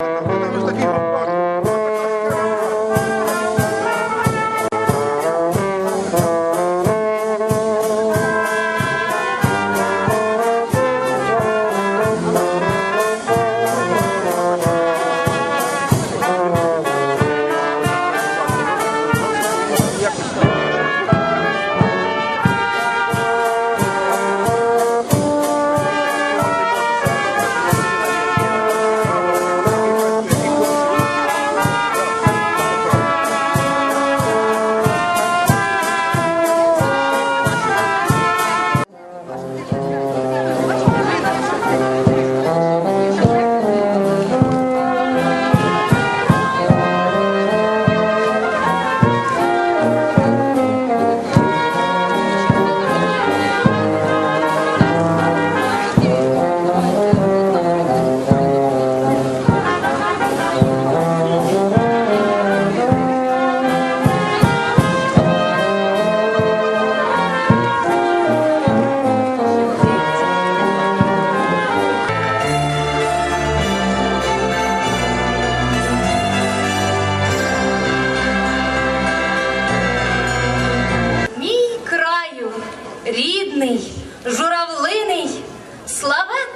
Мій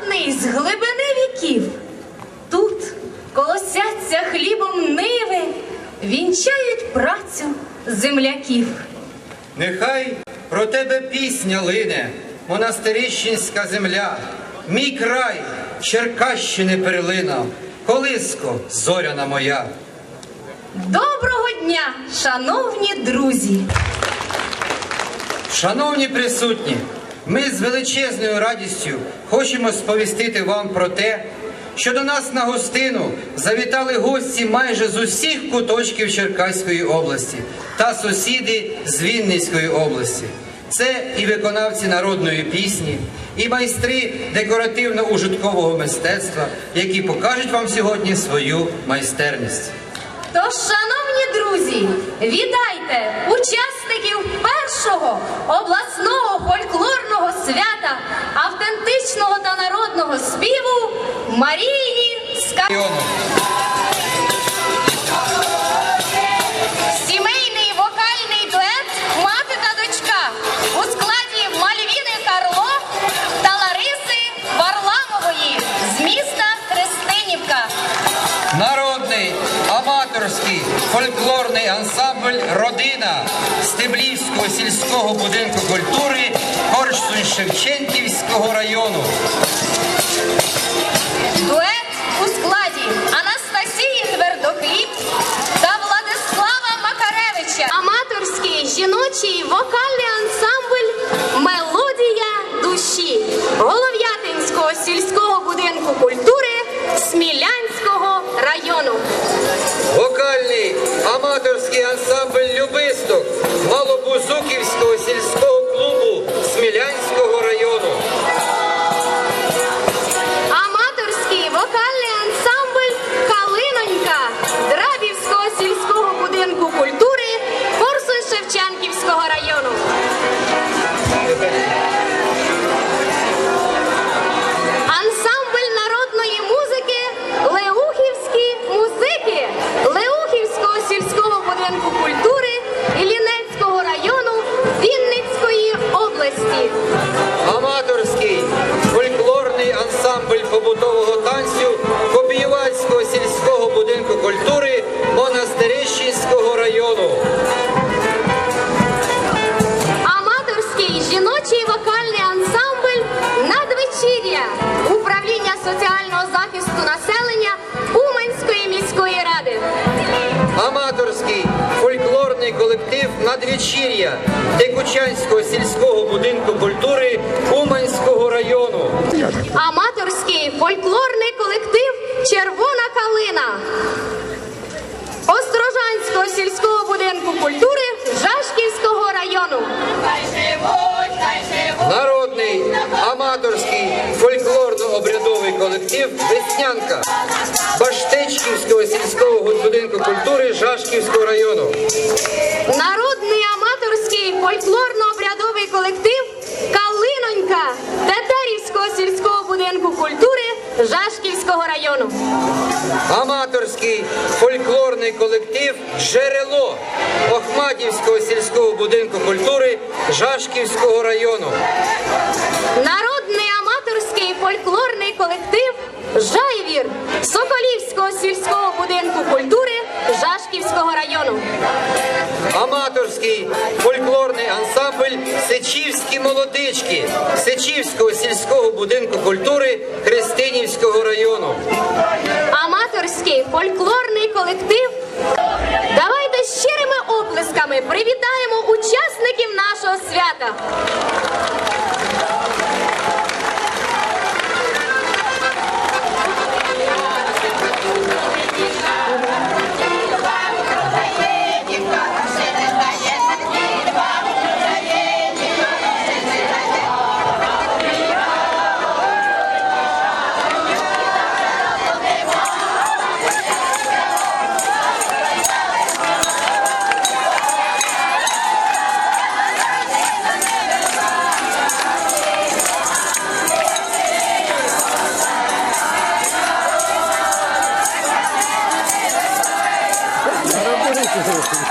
славетний з глибини віків. Тут колосяться хлібом ниви, вінчають працю земляків. Нехай про тебе пісня лине, монастирищенська земля, мій край, Черкащини перлина, колиско зоряна моя. Доброго дня, шановні друзі! Шановні присутні, ми з величезною радістю хочемо сповістити вам про те, що до нас на гостину завітали гості майже з усіх куточків Черкаської області та сусіди з Вінницької області. Це і виконавці народної пісні, і майстри декоративно-ужиткового мистецтва, які покажуть вам сьогодні свою майстерність. Тож, шановні друзі, вітайте учасників першого обласного фольклорного свята автентичного та народного співу Марії Ска... Стеблівського сільського будинку культури Корсунь-Шевченківського району. Дует у складі Анастасії Твердокліп та Владислава Макаревича. Аматорський жіночий вокальний аматорський ансамбль Любисток Малобузуківського сільського клубу Смілянського жіночий вокальний ансамбль Надвечір'я управління соціального захисту населення Уманської міської ради. Аматорський фольклорний колектив Надвечір'я Текучанського сільського будинку культури Уманського району. Аматорський фольклорний колектив Червона калина Острожанського сільського будинку культури Жашківського району. Колектив Веснянка Баштечківського сільського будинку культури Жашківського району. Народний аматорський фольклорно-обрядовий колектив Калинонька Тетерівського сільського будинку культури Жашківського району. Аматорський фольклорний колектив Джерело Охматівського сільського будинку культури Жашківського району. Будинку культури Жашківського району. Аматорський фольклорний ансамбль Сечівські молодички Сечівського сільського будинку культури Христинівського району. Аматорський фольклорний колектив. Давайте щирими оплесками привітаємо учасників нашого свята.